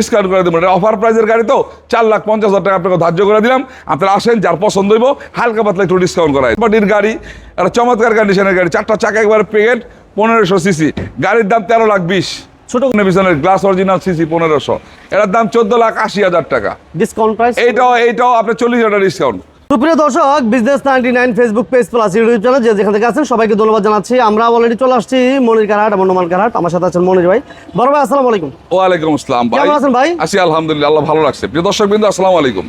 Discount করে দেবো offer প্রাইসের গাড়ি তো চার লাখ পঞ্চাশ হাজার টাকা আপনাকে ধার্য করে দিলাম। আপনারা আসেন যার পছন্দ হইব হালকা পাতলা একটু ডিসকাউন্ট করায় বাটির গাড়ি একটা চমৎকার কন্ডিশনের গাড়ি চারটা চাকা একবার পেকেট পনেরোশো সিসি গাড়ির দাম তেরো লাখ বিশ। ছোট পিছনের গ্লাস অরিজিনাল সিসি পনেরোশো। এটার দাম চোদ্দ লাখ আশি হাজার টাকা। ডিসকাউন্ট প্রাইস এইটাও এইটাও আপনার চল্লিশ হাজার ডিসকাউন্ট সুপ্রিয় দর্শক business ninety nine Facebook page plus YouTube channel যে যেখান থেকে আছেন সবাইকে ধন্যবাদ জানাচ্ছি। আমরা অলরেডি চলে আসছি মনির কারহাট এবং নোমান কারহাট আমার সাথে আছেন মনির ভাই। বড় ভাই আসসালামু আলাইকুম। ওয়ালাইকুম আসসালাম ভাই। কেমন আছেন ভাই? আছি আলহামদুলিল্লাহ আল্লাহ ভালো লাগছে প্রিয় দর্শক বিন্দু আসসালামু আলাইকুম।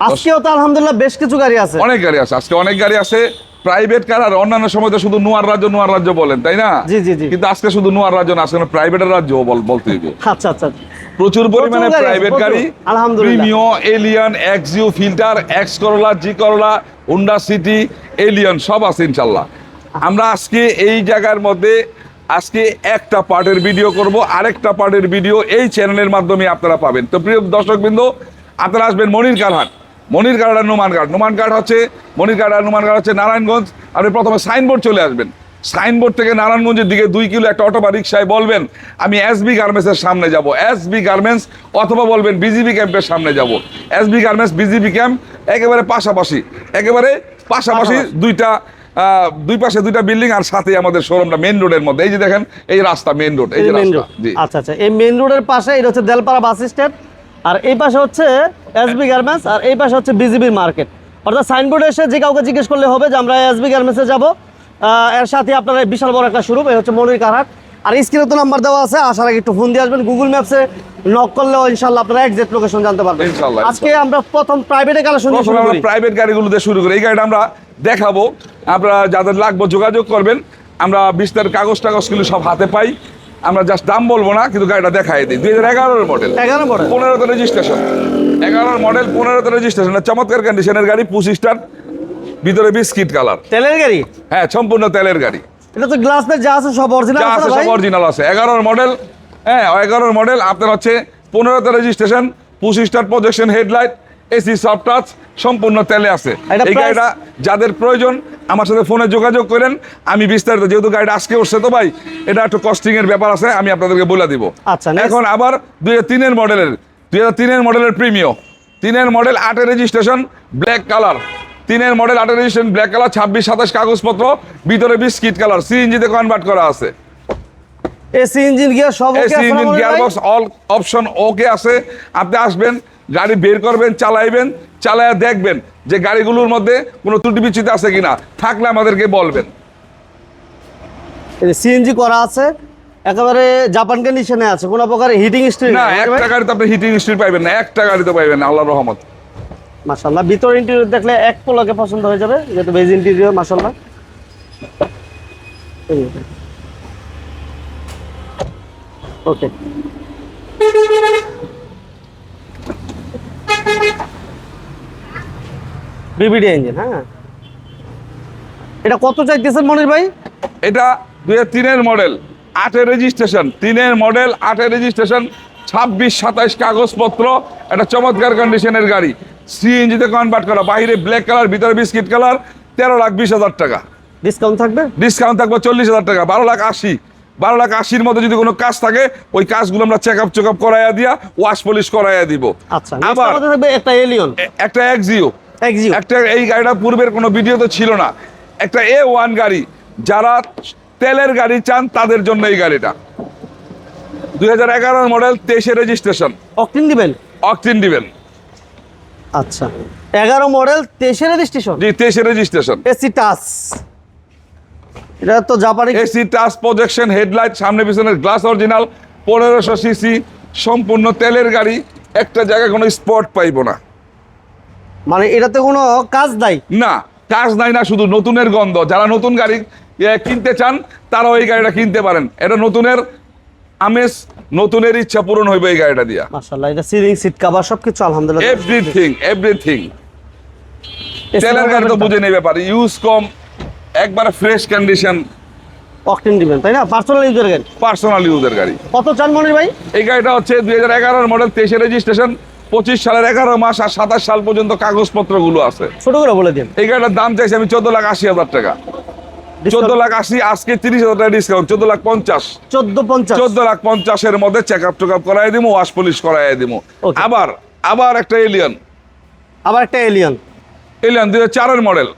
আজকেও তো আলহামদুলিল্লাহ বেশ কিছু গাড়ি আছে। অনেক গাড়ি আছে আজকে অনেক গাড়ি আছে। প্রাইভেট কার আর অন্যান্য সময় তো শুধু নোয়ার রাজ্য নোয়ার রাজ্য বলেন তাই না? জি, জি, জি। কিন্তু আজকে শুধু নোয়ার রাজ্য না আজকে প্রাইভেটের রাজ্য বল- বলতে আচ্ছা আচ্ছা। প্রচুর পরিমাণে প্রাইভেট গাড়ি। Premio Allion Axio Fielder X Corolla G Corolla Honda city alien সব আছে ইনশাল্লাহ। আমরা আজকে এই জায়গার মধ্যে আজকে একটা পার্টের ভিডিও করব আরেকটা পার্টের ভিডিও এই চ্যানেলের মাধ্যমে আপনারা পাবেন। তো প্রিয় দর্শকবৃন্দ আপনারা আসবেন মনির কারহাট। মনির কারহাট আর নোমান ঘাট নোমান ঘাট হচ্ছে মনির ঘাট আর নোমান ঘাট হচ্ছে নারায়ণগঞ্জ। আপনি প্রথমে সাইনবোর্ড চলে আসবেন। সাইনবোর্ড থেকে নারায়ণগঞ্জের দিকে দুই কিলো একটা অটো বা রিক্সায় বলবেন আমি এসবি গার্মেন্টসের সামনে যাব। এসবি গার্মেন্টস অথবা বলবেন বিজিবি ক্যাম্পের সামনে যাব। এসবি গার্মেন্টস বিজিবি ক্যাম্প একেবারে পাশাপাশি একেবারে পাশাপাশি। দুইটা দুই পাশে দুইটা বিল্ডিং আর সাথে আমাদের শোরুমটা মেন রোডের মধ্যে। এই যে দেখেন এই রাস্তা মেন রোড এই যে মেন রাস্তা আচ্ছা আচ্ছা এই মেন রোডের পাশে এটা হচ্ছে দেলপাড়া বাস স্ট্যান্ড। আর এই পাশে হচ্ছে এসবি গার্মেন্টস আর এই পাশে হচ্ছে বিজিবির মার্কেট। অর্থাৎ সাইনবোর্ডে এসে যে কাউকে জিজ্ঞেস করলে হবে যে আমরা এস এসবি গার্মেন্টসে যাব এর সাথে আপনার বিশাল বড় একটা শুরু এই হচ্ছে মনির কারহাট আর স্ক্রিনে তো নাম্বার দেওয়া আছে আসার আগে একটু ফোন দিয়ে আসবেন। গুগল ম্যাপসে নক করলেও ইনশাল্লাহ আপনারা একজ্যাক্ট লোকেশন জানতে পারবেন। ইনশাল্লাহ, আজকে আমরা প্রথম প্রাইভেটে কালেকশন শুরু আমরা করি। প্রাইভেট গাড়িগুলোতে শুরু করি। এই গাড়িটা আমরা দেখাবো। আপনারা যাদের লাগবে যোগাযোগ করবেন আমরা বিস্তার কাগজ টাগজগুলো সব হাতে পাই। আমরা জাস্ট দাম বলব না কিন্তু গাড়িটা দেখাই দিই। দুই হাজার এগারোর মডেল এগারো মডেল পনেরোতে রেজিস্ট্রেশন এগারোর মডেল পনেরোতে রেজিস্ট্রেশন চমৎকার কন্ডিশনের গাড়ি পঁচিশটার ভিতরে বিস্কিট কালার। তেলের গাড়ি? হ্যাঁ সম্পূর্ণ তেলের গাড়ি। এটা তো গ্লাস না যা আছে সব অরিজিনাল যা আছে সব অরিজিনাল আছে। এগারোর মডেল হ্যাঁ এগারোর মডেল আপনার হচ্ছে পনেরোতে registration পঁচিশটার projection headlight AC soft touch সম্পূর্ণ তেলে আছে। এই গাড়িটা যাদের প্রয়োজন আমার সাথে ফোনে যোগাযোগ করেন। আমি বিস্তারিত যেহেতু গাড়িটা আজকে উঠছে তো ভাই এটা একটু কস্টিং এর ব্যাপার আছে আমি আপনাদেরকে বলে দিব। আচ্ছা, এখন আবার দুই হাজার তিনের মডেলের দুই হাজার তিনের মডেলের প্রিমিও তিনের মডেল আটের রেজিস্ট্রেশন ব্ল্যাক কালার তিনের মডেল রেজিস্ট্রেশন ব্ল্যাক কালার ছাব্বিশ সাতাশ কাগজপত্র ভিতরে বিস্কিট কালার সিএনজিতে কনভার্ট করা আছে। এসি ইঞ্জিন গিয়ার সব এসি ইঞ্জিন মনির ভাই? অল অপশন ওকে আছে। আপনি আসবেন গাড়ি বের করবেন চালাইবেন চালায়া দেখবেন যে গাড়িগুলোর মধ্যে কোনো ত্রুটি বিচ্যুতি আছে কিনা। থাকলে আমাদেরকে বলবেন। সিএনজি করা আছে একেবারে জাপান কন্ডিশনে আছে কোনো প্রকার হিটিং স্ট্রিট না একটা গাড়িতে আপনি হিটিং স্ট্রিট পাইবেন না একটা গাড়িতে পাইবেন না আল্লাহ রহমত। মাশাআল্লাহ। ভিতর ইন্টেরিয়র দেখলে এক পলকে পছন্দ হয়ে যাবে, যেহেতু বেজ ইন্টেরিয়র মাশাআল্লাহ। ওকে বিবিডি ইঞ্জিন হ্যাঁ। এটা কত চাইতেছেন মনির ভাই? এটা দুই তিনের মডেল আটের রেজিস্ট্রেশন তিনের মডেল আটের রেজিস্ট্রেশন ছাব্বিশ, সাতাইশ কাগজপত্র একটা চমৎকার কন্ডিশনের গাড়ি। সিএনজিতে কনভার্ট করা। বাইরে ব্ল্যাক কালার ভিতরে বিস্কিট কালার তেরো লাখ বিশ হাজার টাকা। ডিসকাউন্ট থাকবে? ডিসকাউন্ট থাকবে চল্লিশ হাজার টাকা বারো লাখ আশি। বারো লাখ আশির মধ্যে যদি কোনো কাজ থাকে ওই কাজগুলো আমরা চেক আপ চেক আপ করাইয়া দিয়া ওয়াশ পলিশ করাইয়া দিব। আচ্ছা আবার একটা এলিয়ন একটা এক্সিও এক্সিও একটা এই গাড়িটা পূর্বের কোনো ভিডিও তো ছিল না। একটা এ ওয়ান গাড়ি যারা তেলের গাড়ি চান তাদের জন্য এই গাড়িটা। দুই হাজার এগারোর মডেল তেইশে রেজিস্ট্রেশন অকটিন দিবেন? অকটিন দিবেন। আচ্ছা। এগারো মডেল তেইশে রেজিস্ট্রেশন? জি তেইশে রেজিস্ট্রেশন। AC touch. এটা তো জাপানি এসি টাচ প্রজেকশন হেডলাইট সামনে পিছনের গ্লাস অরিজিনাল পনেরোশো সিসি সম্পূর্ণ তেলের গাড়ি একটা জায়গায় কোনো স্পট পাইবো না। মানে এটাতে কোনো কাজ নাই? না কাজ নাই না শুধু নতুনের গন্ধ। যারা নতুন গাড়ি কিনতে চান তারাও এই গাড়িটা কিনতে পারেন। এটা নতুনের আমেজ নতুনের ইচ্ছা পূরণ হইবে এই গাড়িটা দিয়া। মাশাআল্লাহ এটা সিলিং সিট কভার সবকিছু আলহামদুলিল্লাহ। এভরিথিং এভরিথিং তেলের গাড়ি তো বুঝে নেই ব্যাপার ইউজ কম একবার ফ্রেশ কন্ডিশন অকটেন দিবেন তাই না? পার্সোনাল ইউজের গাড়ি। পার্সোনাল ইউজের গাড়ি। কত চান মনির ভাই? এই গাড়িটা হচ্ছে দুই হাজার এগারোর মডেল তেইশে রেজিস্ট্রেশন পঁচিশ সালের এগারো মাস আর সাতাশ সাল পর্যন্ত কাগজপত্রগুলো আছে। ছোট করে বলে দিন। এই গাড়িটার দাম চাইছি আমি চোদ্দ লাখ আশি হাজার টাকা। চোদ্দ লাখ আশি আজকে তিরিশ হাজার টাকা ডিসকাউন্ট চোদ্দ লাখ পঞ্চাশ। চোদ্দ পঞ্চাশ। চোদ্দ লাখ পঞ্চাশের মধ্যে চেক আপ টেক আপ করাই দিব ওয়াশ পলিশ করাই দিব. আবার আবার একটা এলিয়ন আবার একটা এলিয়ন এলিয়ন দুই চারের মডেল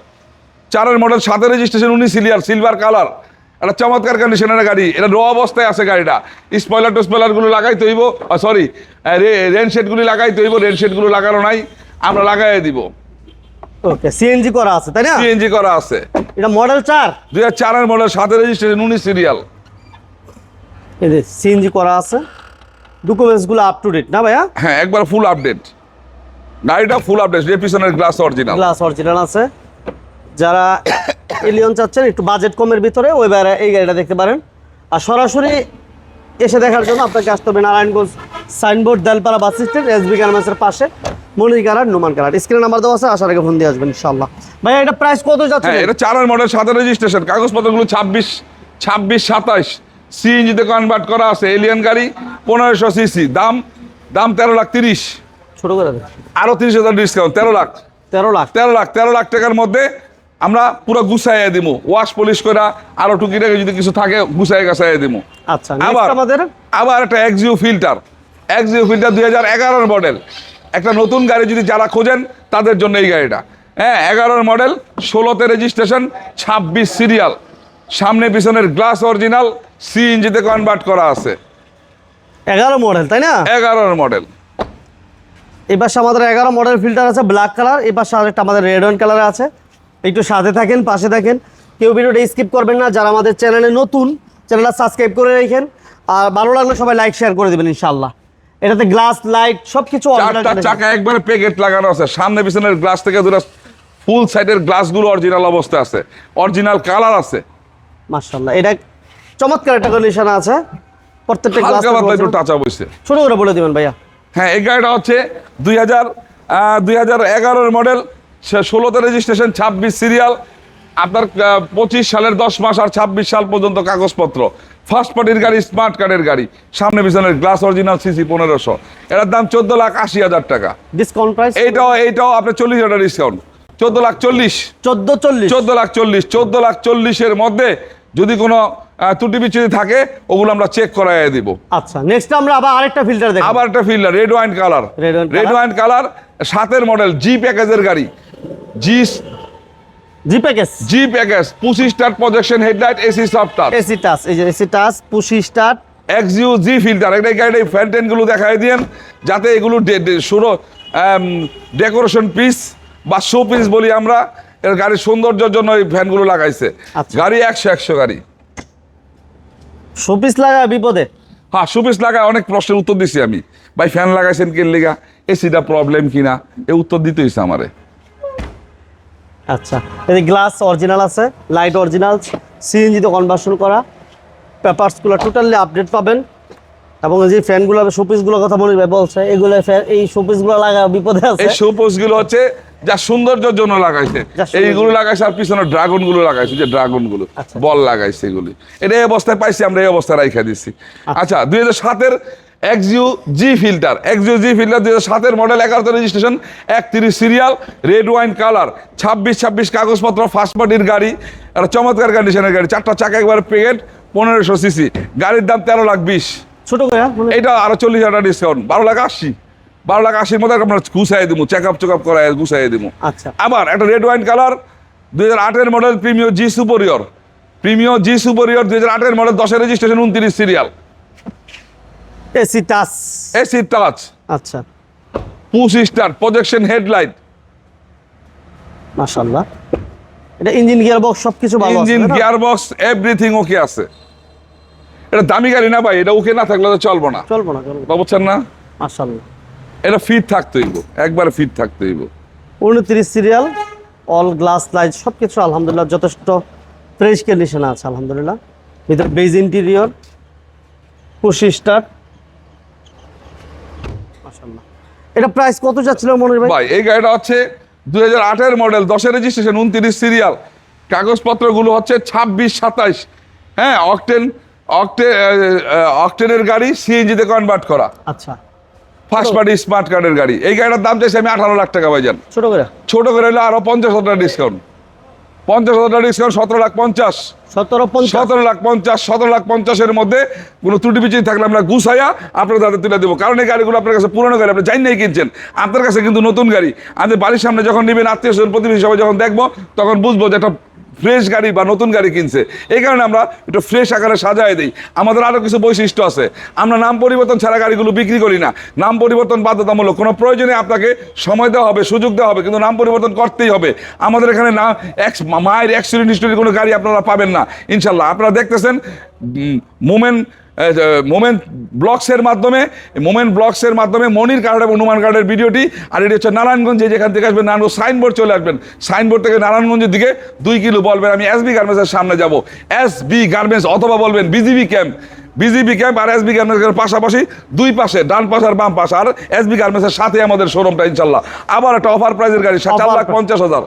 চারের মডেল সাথে রেজিস্ট্রেশন উনিশ সিলিয়ার সিলভার কালার একটা চমৎকার কন্ডিশনের গাড়ি এটা র অবস্থায় আছে গাড়িটা। স্পয়লার টু গুলো লাগাই তৈব। সরি রেন গুলি লাগাই তৈব রেনগুলো লাগানো নাই আমরা লাগাই দিব। ওকে সিএনজি করা আছে তাই না? সিএনজি করা আছে। এটা মডেল চার? দুই হাজার চারের মডেল সাথে রেজিস্ট্রেশন উনিশ সিরিয়াল এই যে সিএনজি করা আছে ডকুমেন্টসগুলো আপ টু ডেট না ভাইয়া? হ্যাঁ একবার ফুল আপডেট গাড়িটা ফুল আপডেট পিছনের গ্লাস অরিজিনাল গ্লাস অরিজিনাল আছে। যারা এলিয়ন চাচ্ছেন একটু বাজেট কমের ভিতরে ওই বাইরে এই গাড়িটা দেখতে পারেন। আর সরাসরি এসে দেখার জন্য আপনাকে আসতে হবে Narayanganj signboard Delpara bus stand SB গার্মেন্টসের পাশে। Monir colour Noman colour. Screen number দেওয়া আছে আসার আগে ফোন দিয়ে আসবেন ইনশাল্লাহ ভাইয়া এটা প্রাইস কত যাচ্ছে? হ্যাঁ এটা চারের মডেল সাথে রেজিস্ট্রেশন কাগজপত্রগুলো ছাব্বিশ ছাব্বিশ সাতাশ সিএনজিতে কনভার্ট করা আছে এলিয়ান গাড়ি পনেরোশো সিসি দাম দাম তেরো লাখ তিরিশ। ছোট করে আরও তিরিশ হাজার ডিসকাউন্ট তেরো লাখ। তেরো লাখ। তেরো লাখ তেরো লাখ টাকার মধ্যে আমরা পুরো গুছাইয়া দিব ওয়াশ পলিশ করে আরও টুকিটাকি যদি কিছু থাকে গুছাই গাছাইয়া দিব আচ্ছা আবার আমাদের? আবার একটা এক্সিও ফিল্টার এক্সিও ফিল্টার দুই হাজার এগারোর মডেল একটা নতুন গাড়ি যদি যারা খোঁজেন তাদের জন্য এই গাড়িটা। হ্যাঁ এগারোর মডেল ষোলোতে রেজিস্ট্রেশন ছাব্বিশ সিরিয়াল সামনে পিছনের গ্লাস অরিজিনাল সিএনজিতে কনভার্ট করা আছে। এগারো মডেল তাই না? এগারোর মডেল পাশে আমাদের এগারো মডেল ফিল্টার আছে ব্ল্যাক কালার পাশে আরেকটা আমাদের রেড ওয়াইন কালার আছে। একটু সাথে থাকেন পাশে থাকেন। কেউ ভিডিওটা স্কিপ করবেন না যারা আমাদের চ্যানেলে নতুন চ্যানেলটা সাবস্ক্রাইব করে রেখেন। আর ভালো লাগলে সবাই লাইক শেয়ার করে দেবেন ইনশাল্লাহ এটাতে গ্লাস লাইট সব কিছু চারটা চাকা একবারে প্যাকেট লাগানো আছে। সামনে পিছনের গ্লাস থেকে দুটো ফুল সাইডের গ্লাসগুলো অরিজিনাল অবস্থায় আছে। অরিজিনাল কালার আছে। মার্শাল্লাহ এটা চমৎকার একটা কন্ডিশন আছে। প্রত্যেকটা গ্লাস হালকা পাতলা একটু টাচা বসছে ছোট করে বলে দিবেন ভাইয়া। হ্যাঁ এই গাড়িটা হচ্ছে দুই হাজার দুই হাজার এগারোর মডেল ষোলোতে রেজিস্ট্রেশন ছাব্বিশ সিরিয়াল আপনার পঁচিশ সালের দশ মাস আর ছাব্বিশ সাল পর্যন্ত কাগজপত্র। ফার্স্ট পার্টির গাড়ি স্মার্ট কার্ডের গাড়ি। সামনে পিছনের গ্লাস অরিজিনাল সিসি পনেরোশো। এটার দাম চোদ্দ লাখ আশি হাজার টাকা। ডিসকাউন্ট প্রাইস এইটাও এইটাও আপনার চল্লিশ হাজার ডিসকাউন্ট চোদ্দ লাখ চল্লিশ। চোদ্দ চল্লিশ? চোদ্দ লাখ চল্লিশ। চোদ্দ লাখ চল্লিশের মধ্যে যদি কোনো ত্রুটি বিচ্যুতি থাকে ওগুলো আমরা চেক করাই দিব। আচ্ছা নেক্সট আমরা আবার আরেকটা ফিল্টার দেখব। আবার একটা Fielder red wine colour red. Wine colour সাতের মডেল জি প্যাকেজের গাড়ি। G G package. G package পঁচিশ start projection headlight AC software AC touch এই যে এসি টাচ পুশি স্টার্ট। এক্সইউ জি ফিল্টার একটা গাড়ির এই ফ্যান্টেনগুলো দেখাই দিয়েন যাতে এগুলো শুরু ডেকোরেশন পিস বা শো পিস বলি আমরা এর গাড়ির সৌন্দর্যের জন্য এই ফ্যানগুলো লাগাইছে। আচ্ছা। গাড়ি একশো একশো গাড়ি। শোপিস লাগা বিপদে? হ্যাঁ সুপিস লাগায় অনেক প্রশ্নের উত্তর দিছি আমি। ভাই ফ্যান লাগাইছেন কে লিগা এসিটা প্রবলেম কিনা? এ উত্তর দিতে হয়েছে আমারে। আচ্ছা এই গ্লাস অরিজিনাল আছে লাইট অরিজিনাল সিএনজিতে কনভার্সন করা পেপারসগুলো টোটালি আপডেট পাবেন। এবং এই যে ফ্যানগুলো শোপিসগুলোর কথা ভাই বলছে এগুলো এই শোপিসগুলো লাগা বিপদে আছে। এই শোপোসগুলো হচ্ছে যা সৌন্দর্যের জন্য লাগাইছে। এইগুলো লাগাইছে আর পিছনে ড্রাগনগুলো লাগাইছে যে ড্রাগনগুলো আচ্ছা। বল লাগাইছে এগুলি। এটা এই অবস্থায় পাইছি আমরা এই অবস্থায় রাইখা দিচ্ছি আচ্ছা দুই হাজার সাতের XQ G filter XQ G filter হাজার সাতের মডেল এগারোতে রেজিস্ট্রেশন একত্রিশ সিরিয়াল রেড ওয়াইন কালার ছাব্বিশ ছাব্বিশ কাগজপত্র ফার্স্ট পার্টির গাড়ি একটা চমৎকার কন্ডিশনের গাড়ি। চারটা চাকা একবার পেকেট পনেরোশো সিসি গাড়ির দাম তেরো লাখ বিশ। ছোট মানে এটা আরও চল্লিশ হাজার ডিসকাউন্ট বারো লাখ আশি। বারো লাখ আশির মধ্যে আমরা গুছাই দিব চেক আপ চেক আপ করাই গুছাই দিব আচ্ছা। আবার একটা রেড ওয়াইন কালার দুই হাজার আটের model Premio G Superior Premio G Superior দুই হাজার আটের মডেল দশের রেজিস্ট্রেশন উনত্রিশ serial AC touch AC touch আচ্ছা। পুশ স্টার প্রজেকশন হেডলাইট মাশাআল্লাহ। এটা ইঞ্জিন গিয়ার বক্স সবকিছু ভালো আছে engine gear box everything okay আছে। এটা দামি গাড়ি না ভাই? এটা ওকে না থাকলে তো চলবো না। চলবো না চলবো বা বুঝছেন না? মাশাআল্লাহ। এটা ফিট থাকতে হইব। একবার ফিট থাকতে হইব। উনত্রিশ সিরিয়াল অল গ্লাস লাইট সব কিছু আলহামদুলিল্লাহ যথেষ্ট ফ্রেশ কন্ডিশনে আছে আলহামদুলিল্লাহ। ভিতরে বেজ ইন্টেরিয়র পুশি স্টার্ট মাশাআল্লাহ এটা প্রাইস কত যাচ্ছিল মনে ভাই? ভাই এই গাড়িটা হচ্ছে দুই হাজার মডেল দশের রেজিস্ট্রেশন উনত্রিশ সিরিয়াল কাগজপত্রগুলো হচ্ছে ছাব্বিশ সাতাইশ। হ্যাঁ অকটেন অকটে অকটেনের গাড়ি সিএনজিতে কনভার্ট করা। আচ্ছা। ফার্স্ট পার্টি স্মার্ট কার্ডের গাড়ি। এই গাড়িটার দাম চাইছি আমি আঠারো লাখ টাকা ভাইজান। ছোট করে? ছোট করে হলে আরও পঞ্চাশ হাজার টাকা ডিসকাউন্ট পঞ্চাশ হাজার টাকা ডিসকাউন্ট সতেরো লাখ পঞ্চাশ। সতেরো সতেরো লাখ পঞ্চাশ সতেরো লাখ পঞ্চাশের মধ্যে কোনো ত্রুটি বিচুটি থাকলে আমরা গুছাইয়া আপনার তাদের তুলে দেবো। কারণ এই গাড়িগুলো আপনার কাছে পুরনো গাড়ি আপনি জানি নাই কিনছেন। আপনার কাছে কিন্তু নতুন গাড়ি। আমাদের বাড়ির সামনে যখন নেবেন আত্মীয় স্বজন প্রতিবেশী সবাই যখন দেখব তখন বুঝব যে একটা ফ্রেশ গাড়ি বা নতুন গাড়ি কিনছে। এই কারণে আমরা একটু ফ্রেশ আকারে সাজায় দিই। আমাদের আরও কিছু বৈশিষ্ট্য আছে। আমরা নাম পরিবর্তন ছাড়া গাড়িগুলো বিক্রি করি না। নাম পরিবর্তন বাধ্যতামূলক। কোনো প্রয়োজনে আপনাকে সময় দেওয়া হবে, সুযোগ দেওয়া হবে, কিন্তু নাম পরিবর্তন করতেই হবে। আমাদের এখানে না এক্স মায়ের অ্যাক্সিডেন্ট হিস্টোরি কোনো গাড়ি আপনারা পাবেন না। ইনশাল্লাহ আপনারা দেখতেছেন মোমেন্ট মোমেন্ট ব্লগসের মাধ্যমে মোমেন্ট ব্লগসের মাধ্যমে মনির কার্ড এবং হনুমান কার্ডের ভিডিওটি আর এটি হচ্ছে নারায়ণগঞ্জ যে যেখান থেকে আসবেন নারায়ণগঞ্জ সাইনবোর্ড চলে আসবেন। সাইনবোর্ড থেকে নারায়ণগঞ্জের দিকে দুই কিলো বলবেন আমি এস বি গার্মেন্টসের সামনে যাব। এস বি গার্মেন্টস অথবা বলবেন বিজিবি ক্যাম্প বিজিবি ক্যাম্প আর এসবি গার্মেন্টসের পাশাপাশি দুই পাশে ডান পাশ আর বাম পাশ। আর এসবি গার্মেন্টসের সাথে আমাদের শোরুমটা ইনশাল্লাহ। আবার একটা অফার প্রাইজের গাড়ি চার লাখ পঞ্চাশ হাজার।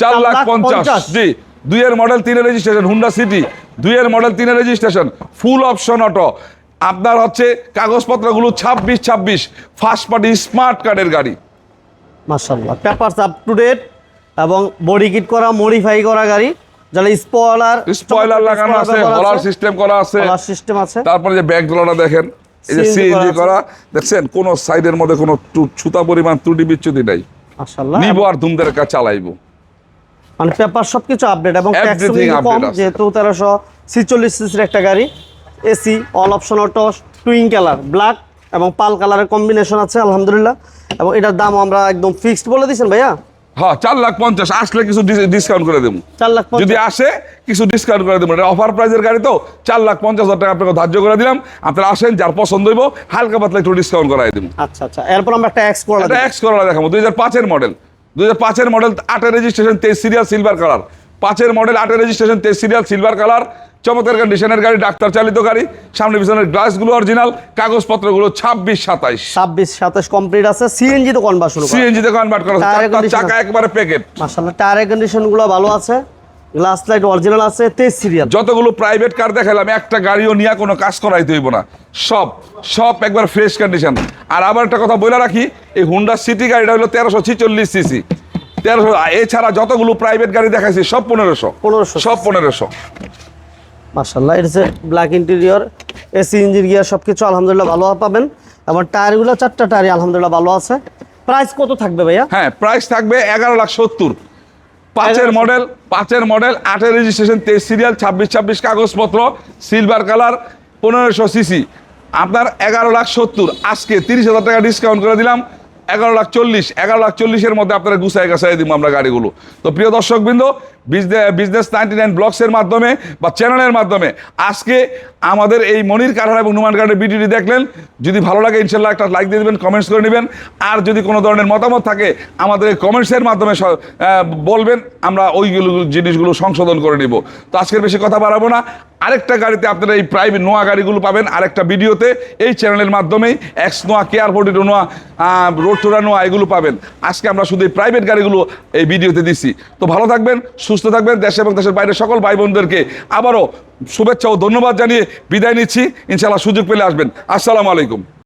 চার লাখ পঞ্চাশ। জি। দুইয়ের মডেল তিনের রেজিস্ট্রেশন হুন্ডা সিটি দুইয়ের মডেল তিনের রেজিস্ট্রেশন ফুল অপশন অটো আপনার হচ্ছে কাগজপত্রগুলো ছাব্বিশ ছাব্বিশ ফার্স্ট পার্টি স্মার্ট কার্ডের গাড়ি। মাশাল্লাহ পেপারস আপ টু ডেট এবং বডি কিট করা মডিফাই করা গাড়ি। যারা স্পয়লার স্পয়লার লাগানো আছে হলার সিস্টেম করা আছে। সিস্টেম আছে। তারপরে যে ব্যাগ দোলাটা দেখেন এই যে সিএনজি করা দেখছেন? কোন সাইডের মধ্যে কোনো ছুতা পরিমাণ ত্রুটি বিচ্যুতি নাই। মাশাল্লাহ নিবো আর ধুমদের কাছে চালাইবো। মানে পেপার সবকিছু আপডেট এবং ট্যাক্স কম যেহেতু তেরোশো ছিচল্লিশ সিসির একটা গাড়ি এসি অল অপশন অটো টুইং কালার ব্ল্যাক এবং পাল কালারের কম্বিনেশন আছে আলহামদুলিল্লাহ। এবং এটার দাম আমরা একদম ফিক্সড বলে দিয়েছেন ভাইয়া। হ্যাঁ চার লাখ পঞ্চাশ আসলে কিছু ডিসকাউন্ট করে দেবো। চার লাখ যদি আসে কিছু ডিসকাউন্ট করে দেবো। এটা অফার প্রাইজের গাড়ি তো চার লাখ পঞ্চাশ হাজার টাকা আপনাকে ধার্য করে দিলাম। আপনারা আসেন যার পছন্দ হইব হালকা পাতলা একটু ডিসকাউন্ট করাই দেবো। আচ্ছা আচ্ছা এরপর আমরা একটা এক্স করলাম। এক্স করলা দেখাবো। দুই হাজার পাঁচের মডেল দুই হাজার পাঁচের মডেল আটের রেজিস্ট্রেশন তেইশ সিরিয়াল সিলভার কালার পাঁচের মডেল আটের রেজিস্ট্রেশন তেইশ সিরিয়াল সিলভার কালার চমৎকার কন্ডিশনের গাড়ি ডাক্তার চালিত গাড়ি। সামনে পিছনের গ্লাসগুলো অরিজিনাল কাগজপত্রগুলো ছাব্বিশ সাতাইশ। ছাব্বিশ সাতাশ কমপ্লিট আছে। সিএনজি তো কনভার্ট শুরু করা। সিএনজি তে কনভার্ট করা চাকা একবারে প্যাকেট টায়ারের কন্ডিশনগুলো ভালো আছে। গ্লাস লাইট অরিজিনাল আছে তেইশ সিরিয়াল যতগুলো প্রাইভেট কার দেখালাম একটা গাড়িও নিয়ে কোনো কাজ করাইতে হইব না। সব সব একবার ফ্রেশ কন্ডিশন আর আবার একটা কথা বলে রাখি এই হুন্ডা সিটি গাড়িটা হলো তেরোশো ছিচল্লিশ সিসি তেরোশো এছাড়া যতগুলো প্রাইভেট গাড়ি দেখাইছি সব পনেরোশো। পনেরোশো সব পনেরোশো। মাশাল্লাহ এটা black interior AC engine gear সব কিছু আলহামদুলিল্লাহ ভালো পাবেন। এবং টায়ারগুলো চারটা টায়ারই আলহামদুলিল্লাহ ভালো আছে। প্রাইস কত থাকবে ভাইয়া? হ্যাঁ প্রাইস থাকবে এগারো লাখ সত্তর। পাঁচের মডেল পাঁচের মডেল আটের রেজিস্ট্রেশন তেইশ সিরিয়াল ছাব্বিশ ছাব্বিশ কাগজপত্র সিলভার কালার পনেরোশো সিসি আপনার এগারো লাখ সত্তর, আজকে তিরিশ হাজার টাকা ডিসকাউন্ট করে দিলাম, এগারো লাখ চল্লিশ, এগারো লাখ চল্লিশের মধ্যে আপনারা গুছাই গাছাই দিব আমরা গাড়িগুলো। তো প্রিয় দর্শকবৃন্দ বিজনেস নাইনটি নাইন ব্লগসের মাধ্যমে বা চ্যানেলের মাধ্যমে। আজকে আমাদের এই মনির কারহার এবং নুমান কার্ডের ভিডিওটি দেখলেন। যদি ভালো লাগে ইনশাল্লাহ একটা লাইক দিয়ে দেবেন কমেন্টস করে নেবেন। আর যদি কোনো ধরনের মতামত থাকে, আমাদের এই কমেন্টসের মাধ্যমে বলবেন। আমরা ওইগুলো জিনিসগুলো সংশোধন করে নিব। তো আজকের বেশি কথা বাড়াবো না। আরেকটা গাড়িতে আপনারা এই প্রাইভেট নোয়া গাড়িগুলো পাবেন। আরেকটা ভিডিওতে এই চ্যানেলের মাধ্যমেই এক্স নোয়া কেয়ার ফোর্টিটো নোয়া রোড টোরা নোয়া এগুলো পাবেন। আজকে আমরা শুধু এই প্রাইভেট গাড়িগুলো এই ভিডিওতে দিছি। তো ভালো থাকবেন সুস্থ থাকবেন, দেশে এবং দেশের বাইরে সকল ভাই বোনদেরকে আবারও শুভেচ্ছা ও ধন্যবাদ জানিয়ে বিদায় নিচ্ছি। ইনশাল্লাহ সুযোগ পেলে আসবেন। আসসালামু আলাইকুম।